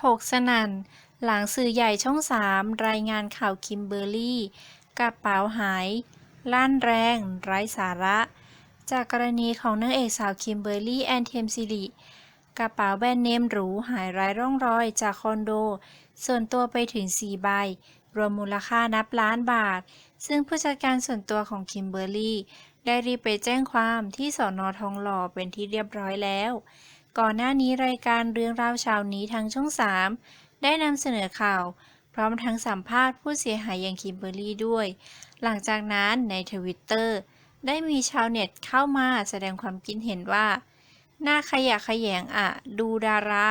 ถกสนั่น หลังสื่อใหญ่ช่องสามรายงานข่าวคิมเบอร์รี่กระเป๋าหายลั่นแรง ไร้สาระ จากกรณีของนางเอกสาวคิมเบอร์รี่แอนเทมซิลิกระเป๋าแบรนด์เนมหรูหายไร้ร่องรอยจากคอนโด ส่วนตัวไปถึง 4 ใบ รวมมูลค่านับล้านบาท ซึ่งผู้จัดการส่วนตัวของคิมเบอร์รี่ได้รีบไปแจ้งความที่สอนอทองหล่อเป็นที่เรียบร้อยแล้ว ก่อนหน้านี้รายการเรื่องราวเช้านี้ทางช่อง 3 ได้นำเสนอข่าว พร้อมทั้งสัมภาษณ์ผู้เสียหายอย่างคิมเบอร์รี่ด้วย หลังจากนั้นในทวิตเตอร์ได้มีชาวเน็ตเข้ามาแสดงความคิดเห็นว่า หน้าขยะแขยงอะ ดูดารา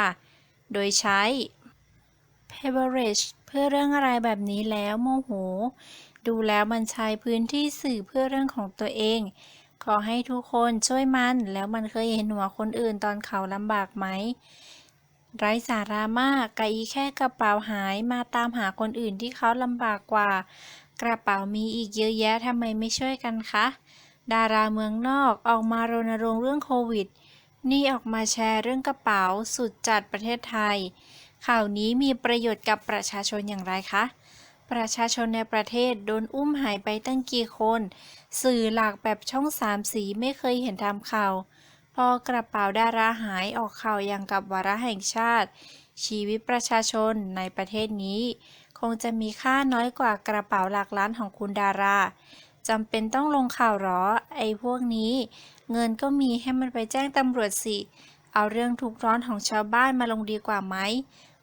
โดยใช้ p a v e r a g e เพื่อเรื่องอะไรแบบนี้แล้วโมโห ดูแล้วมันใช้พื้นที่สื่อเพื่อเรื่องของตัวเอง ขอให้ทุกคนช่วยมัน แล้วมันเคยเห็นหัวคนอื่นตอนเขาลำบากไหม ไร้สาระมากกะอีแค่กระเป๋าหายมาตามหาคนอื่นที่เขาลำบากกว่า กระเป๋ามีอีกเยอะแยะทำไมไม่ช่วยกันคะ ดาราเมืองนอกออกมารณรงค์เรื่องโควิด นี่ออกมาแชร์เรื่องกระเป๋าสุดจัดประเทศไทย ข่าวนี้มีประโยชน์กับประชาชนอย่างไรคะ ประชาชนในประเทศโดนอุ้มหายไปตั้งกี่คน สื่อหลักแบบช่องสามสีไม่เคยเห็นทำข่าว พอกระเป๋าดาราหายออกข่าวอย่างกับวาระแห่งชาติ ชีวิตประชาชนในประเทศนี้ คงจะมีค่าน้อยกว่ากระเป๋าหลักล้านของคุณดาราจำเป็นต้องลงข่าวหรอ ไอ้พวกนี้ เงินก็มีให้มันไปแจ้งตำรวจสิ เอาเรื่องทุกข์ร้อนของชาวบ้านมาลงดีกว่าไหม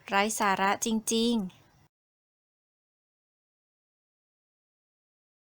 ไร้สาระจริง ๆ